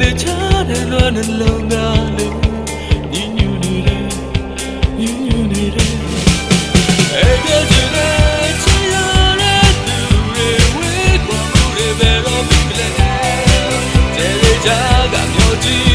နဲ့ချတဲ့လွမ်းနှလုံးသားလေးညညူနေတယ်ညညူနေတယ်အဲ့ဒီကျတဲ့ချီရတဲ့သူတွေဝေးကွာမှုတွေပဲတော့ပြီလေတဲ့လေချာကမျိုးကြည့်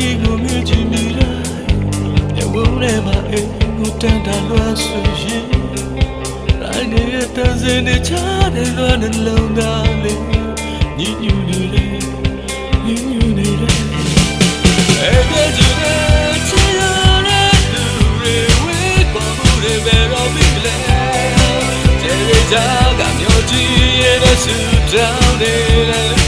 ဒီကိုမြည်ကြည့်မိလားညဝုန်းထဲမှာအိမ်ကိုတန်တာလွှမ်းဆွေရင်တိုင်းနေတဲ့တန်စင်နဲ့ချတဲ့လွှမ်းနှလုံးသားလေးညညူနေတယ်ညညူနေတယ်အဲ့ဒီကျတဲ့ချီရတဲ့သူတွေဝေးကွာမှုတွေပဲတော့ပြီလေကျေးဇူးကမျိုးကြည့်ရတဲ့စူတောင်းနေတယ်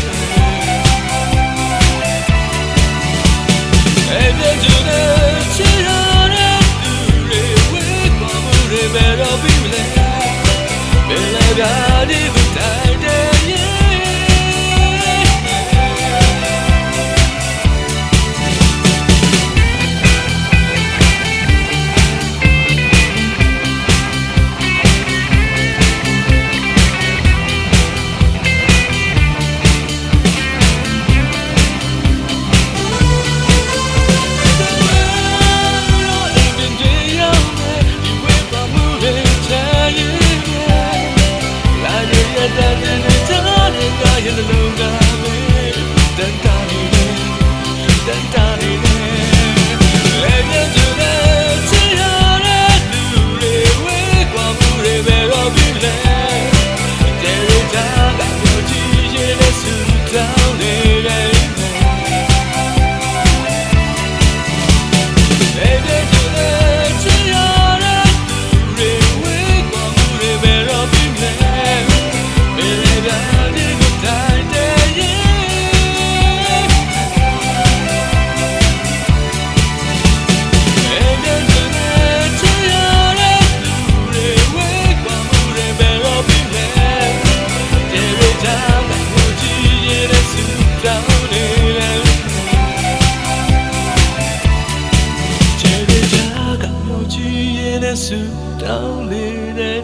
ဆူတောင်းနေတဲ့